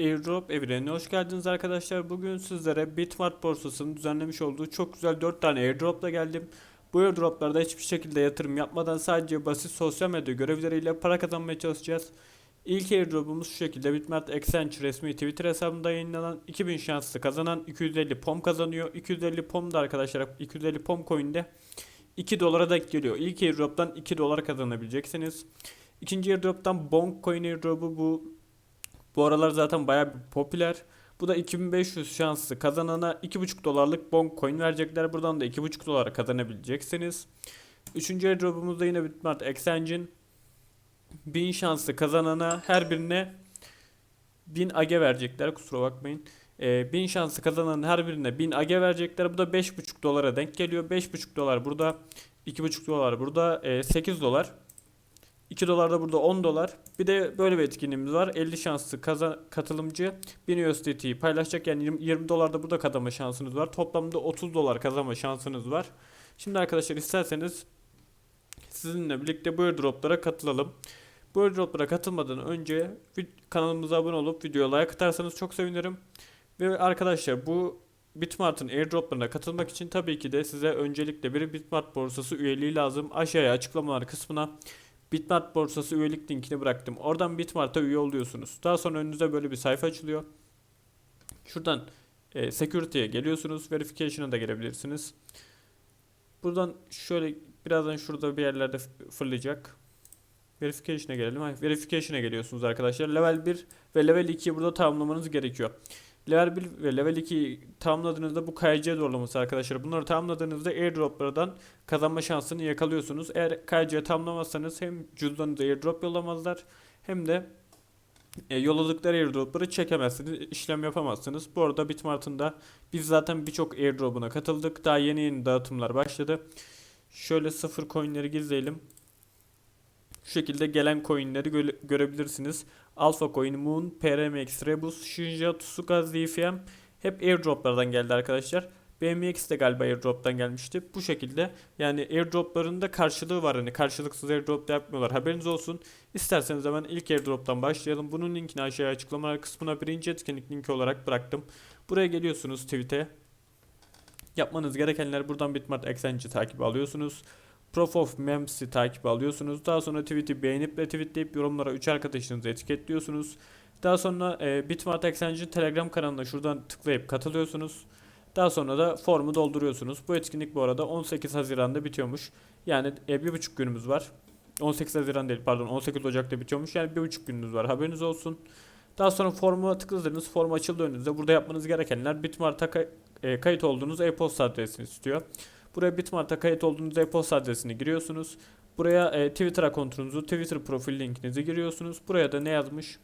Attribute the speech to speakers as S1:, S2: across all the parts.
S1: Airdrop evrenine hoş geldiniz arkadaşlar. Bugün sizlere Bitmart borsasının düzenlemiş olduğu çok güzel 4 tane airdropla geldim. Bu airdroplarda hiçbir şekilde yatırım yapmadan sadece basit sosyal medya görevleriyle para kazanmaya çalışacağız. İlk airdropumuz şu şekilde Bitmart Exchange resmi Twitter hesabında yayınlanan 2000 şanslı kazanan 250 pom kazanıyor. 250 pom da arkadaşlar 250 pom coin'de 2 dolara denk geliyor. İlk airdroptan 2 dolar kazanabileceksiniz. İkinci airdroptan Bonk coin airdropu bu bu aralar zaten bir popüler. Bu da 2500 şanslı kazanana 2,5 dolarlık bonk coin verecekler. Buradan da 2,5 dolara kazanabileceksiniz. Üçüncü airdropumuzda yine Bitmart Exchange'in 1000 şanslı kazanana her birine 1000 age verecekler. Kusura bakmayın. Ee, 1000 şanslı kazananın her birine 1000 age verecekler. Bu da 5,5 dolara denk geliyor. 5,5 dolar burada. 2,5 dolar burada. e, 8 dolar. 2 dolar da burada 10 dolar. Bir de böyle bir etkinliğimiz var. 50 şanslı kaza- katılımcı 1000 USDT'yi paylaşacak. Yani 20, 20 dolar da burada kazanma şansınız var. Toplamda 30 dolar kazanma şansınız var. Şimdi arkadaşlar isterseniz sizinle birlikte bu airdroplara katılalım. Bu airdroplara katılmadan önce kanalımıza abone olup videoya like atarsanız çok sevinirim. Ve arkadaşlar bu Bitmart'ın airdroplarına katılmak için tabii ki de size öncelikle bir Bitmart borsası üyeliği lazım. Aşağıya açıklamalar kısmına Bitmart borsası üyelik linkini bıraktım. Oradan Bitmart'a üye oluyorsunuz. Daha sonra önünüze böyle bir sayfa açılıyor. Şuradan e, security'ye geliyorsunuz. Verification'a da gelebilirsiniz. Buradan şöyle birazdan şurada bir yerlerde fırlayacak. Verification'a gelelim. Verification'a geliyorsunuz arkadaşlar. Level 1 ve level 2'yi burada tamamlamanız gerekiyor. Level 1 ve level 2'yi tamamladığınızda bu KYC doğrulaması arkadaşlar. Bunları tamamladığınızda airdroplardan kazanma şansını yakalıyorsunuz. Eğer KYC tamamlamazsanız hem cüzdanınıza airdrop yollamazlar hem de e, yolladıkları airdropları çekemezsiniz, işlem yapamazsınız. Bu arada Bitmart'ın da biz zaten birçok airdrop'una katıldık. Daha yeni yeni dağıtımlar başladı. Şöyle sıfır coinleri gizleyelim. Şu şekilde gelen coinleri göre- görebilirsiniz. Alpha Coin, Moon, PRMX, Rebus, Shinja, Tsuka, ZFM hep airdroplardan geldi arkadaşlar. BMX de galiba airdrop'tan gelmişti. Bu şekilde yani airdropların da karşılığı var. Hani karşılıksız airdrop da yapmıyorlar. Haberiniz olsun. İsterseniz hemen ilk airdrop'tan başlayalım. Bunun linkini aşağıya açıklamalar kısmına birinci etkinlik linki olarak bıraktım. Buraya geliyorsunuz tweet'e. Yapmanız gerekenler buradan Bitmart Exchange'i takip alıyorsunuz. Proof of Mems'i takip alıyorsunuz. Daha sonra tweet'i beğenip retweetleyip yorumlara 3 arkadaşınızı etiketliyorsunuz. Daha sonra e, Bitmart Exchange'in Telegram kanalına şuradan tıklayıp katılıyorsunuz. Daha sonra da formu dolduruyorsunuz. Bu etkinlik bu arada 18 Haziran'da bitiyormuş. Yani e, bir buçuk günümüz var. 18 Haziran değil pardon 18 Ocak'ta bitiyormuş. Yani bir buçuk gününüz var haberiniz olsun. Daha sonra forma tıkladınız. Form açıldı. Burada yapmanız gerekenler Bitmart'a kay- e, kayıt olduğunuz e-posta adresini istiyor. Buraya Bitmart'a kayıt olduğunuz e-posta adresini giriyorsunuz. Buraya e, Twitter akontunuzu, Twitter profil linkinizi giriyorsunuz. Buraya da ne yazmış?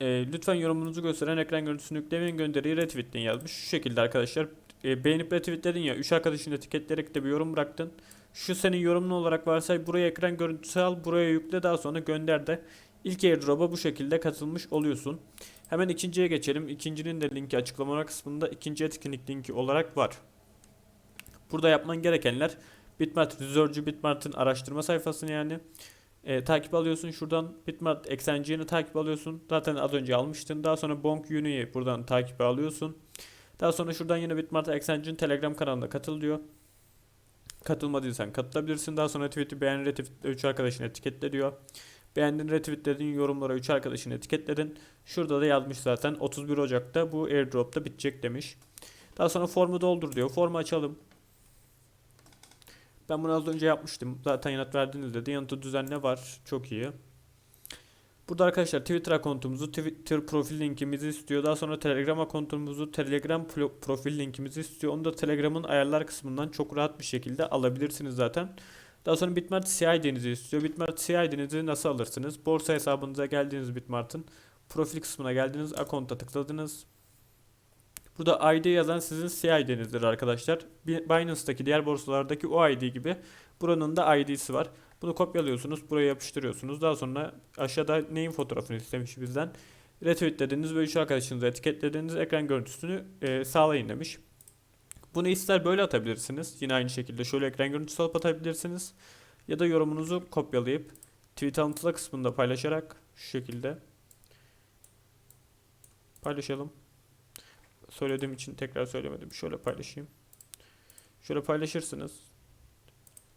S1: E, lütfen yorumunuzu gösteren ekran görüntüsünü yüklemeyin gönderiyi retweetleyin yazmış. Şu şekilde arkadaşlar. E, beğenip retweetledin ya. 3 arkadaşını etiketleyerek de bir yorum bıraktın. Şu senin yorumun olarak varsay buraya ekran görüntüsü al. Buraya yükle daha sonra gönder de. İlk airdrop'a bu şekilde katılmış oluyorsun. Hemen ikinciye geçelim. İkincinin de linki açıklamalar kısmında ikinci etkinlik linki olarak var. Burada yapman gerekenler Bitmart Research'ü Bitmart'ın araştırma sayfasını yani e, takip alıyorsun. Şuradan Bitmart Exchange'ini takip alıyorsun. Zaten az önce almıştın. Daha sonra Bonk Uni'yi buradan takip alıyorsun. Daha sonra şuradan yine Bitmart Exchange'in Telegram kanalına katıl diyor. Katılmadıysan katılabilirsin. Daha sonra tweet'i beğen retweetle 3 arkadaşını etiketle diyor. Beğendin retweetledin yorumlara 3 arkadaşını etiketledin. Şurada da yazmış zaten 31 Ocak'ta bu airdrop'ta bitecek demiş. Daha sonra formu doldur diyor. Formu açalım. Ben bunu az önce yapmıştım. Zaten yanıt verdiniz dedi. Yanıtı düzenle var. Çok iyi. Burada arkadaşlar Twitter akontumuzu, Twitter profil linkimizi istiyor. Daha sonra Telegram akontumuzu, Telegram pro- profil linkimizi istiyor. Onu da Telegram'ın ayarlar kısmından çok rahat bir şekilde alabilirsiniz zaten. Daha sonra Bitmart CID'nizi istiyor. Bitmart CID'nizi nasıl alırsınız? Borsa hesabınıza geldiğiniz Bitmart'ın profil kısmına geldiniz, akonta tıkladınız. Burada ID yazan sizin CID'nizdir arkadaşlar. Bi- Binance'daki diğer borsalardaki o ID gibi buranın da ID'si var. Bunu kopyalıyorsunuz, buraya yapıştırıyorsunuz. Daha sonra aşağıda neyin fotoğrafını istemiş bizden. Retweetlediniz ve üç arkadaşınızı etiketlediniz. Ekran görüntüsünü e, sağlayın demiş. Bunu ister böyle atabilirsiniz. Yine aynı şekilde şöyle ekran görüntüsü alıp atabilirsiniz. Ya da yorumunuzu kopyalayıp tweet alıntıda kısmında paylaşarak şu şekilde Paylaşalım. Söylediğim için tekrar söylemedim. Şöyle paylaşayım. Şöyle paylaşırsınız.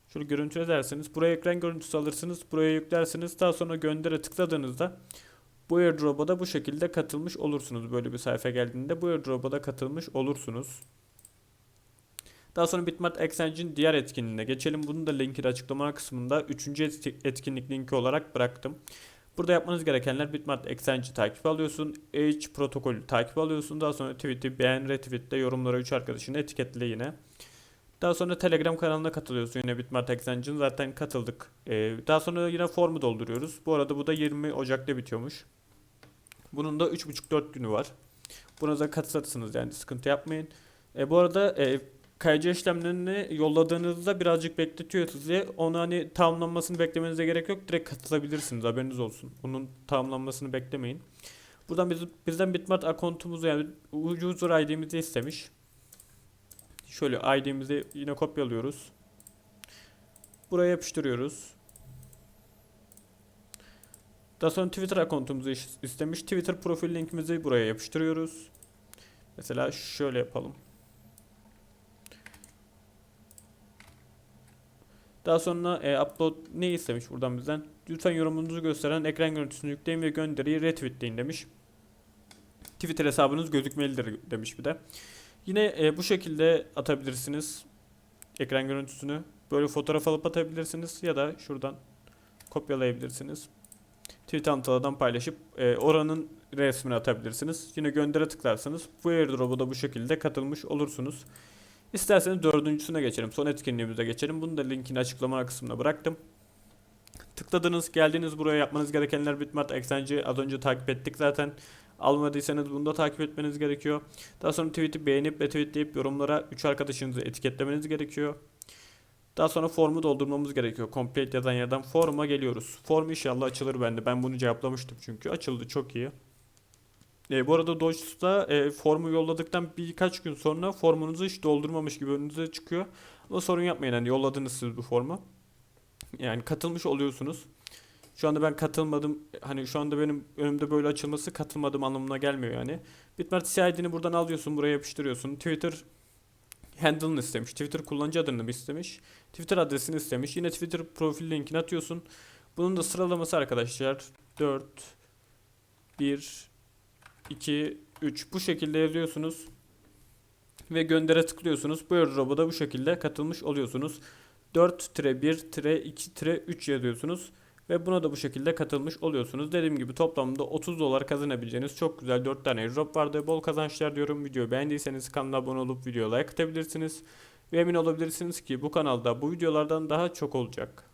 S1: Şöyle görüntüle dersiniz. Buraya ekran görüntüsü alırsınız. Buraya yüklersiniz. Daha sonra göndere tıkladığınızda bu airdrop'a da bu şekilde katılmış olursunuz. Böyle bir sayfa geldiğinde bu airdrop'a da katılmış olursunuz. Daha sonra Bitmart Exchange'in diğer etkinliğine geçelim. Bunun da linkini açıklama kısmında 3. etkinlik linki olarak bıraktım. Burada yapmanız gerekenler Bitmart Exchange'i takip alıyorsun. H protokolü takip alıyorsun. Daha sonra tweet'i beğen, retweet'te yorumlara 3 arkadaşını etiketle yine. Daha sonra Telegram kanalına katılıyorsun yine Bitmart Exchange'in zaten katıldık. Ee, daha sonra yine formu dolduruyoruz. Bu arada bu da 20 Ocak'ta bitiyormuş. Bunun da 3,5-4 günü var. Buna da katılırsınız yani sıkıntı yapmayın. E, bu arada e, KYC işlemlerini yolladığınızda birazcık bekletiyor sizi. Onu hani tamamlanmasını beklemenize gerek yok. Direkt katılabilirsiniz haberiniz olsun. Bunun tamamlanmasını beklemeyin. Buradan biz, bizden Bitmart akontumuzu yani user ID'mizi istemiş. Şöyle ID'mizi yine kopyalıyoruz. Buraya yapıştırıyoruz. Daha sonra Twitter akontumuzu iş- istemiş. Twitter profil linkimizi buraya yapıştırıyoruz. Mesela şöyle yapalım. Daha sonra e, upload ne istemiş buradan bizden? Lütfen yorumunuzu gösteren ekran görüntüsünü yükleyin ve gönderiyi retweetleyin demiş. Twitter hesabınız gözükmelidir demiş bir de. Yine e, bu şekilde atabilirsiniz ekran görüntüsünü. Böyle fotoğraf alıp atabilirsiniz ya da şuradan kopyalayabilirsiniz. Tweet anahtarından paylaşıp e, oranın resmini atabilirsiniz. Yine göndere tıklarsanız bu airdrop'a da bu şekilde katılmış olursunuz. İsterseniz dördüncüsüne geçelim. Son etkinliğimize geçelim. Bunu da linkini açıklama kısmına bıraktım. Tıkladınız, geldiniz buraya yapmanız gerekenler Bitmart Exchange'i az önce takip ettik zaten. Almadıysanız bunu da takip etmeniz gerekiyor. Daha sonra tweet'i beğenip retweetleyip yorumlara 3 arkadaşınızı etiketlemeniz gerekiyor. Daha sonra formu doldurmamız gerekiyor. Complete yazan yerden forma geliyoruz. Form inşallah açılır bende. Ben bunu cevaplamıştım çünkü. Açıldı çok iyi. E, bu arada Dodge'da e, formu yolladıktan birkaç gün sonra formunuzu hiç doldurmamış gibi önünüze çıkıyor. Ama sorun yapmayın hani yolladınız siz bu formu. Yani katılmış oluyorsunuz. Şu anda ben katılmadım. Hani şu anda benim önümde böyle açılması katılmadım anlamına gelmiyor yani. Bitmart CID'ni buradan alıyorsun, buraya yapıştırıyorsun. Twitter handle'ını istemiş. Twitter kullanıcı adını istemiş? Twitter adresini istemiş. Yine Twitter profil linkini atıyorsun. Bunun da sıralaması arkadaşlar 4 1 2 3 bu şekilde yazıyorsunuz. Ve göndere tıklıyorsunuz. Bu airdrop'a da bu şekilde katılmış oluyorsunuz. 4-1-2-3 yazıyorsunuz. Ve buna da bu şekilde katılmış oluyorsunuz. Dediğim gibi toplamda 30 dolar kazanabileceğiniz çok güzel 4 tane airdrop vardı. Bol kazançlar diyorum. Videoyu beğendiyseniz kanala abone olup videoya like atabilirsiniz. Ve emin olabilirsiniz ki bu kanalda bu videolardan daha çok olacak.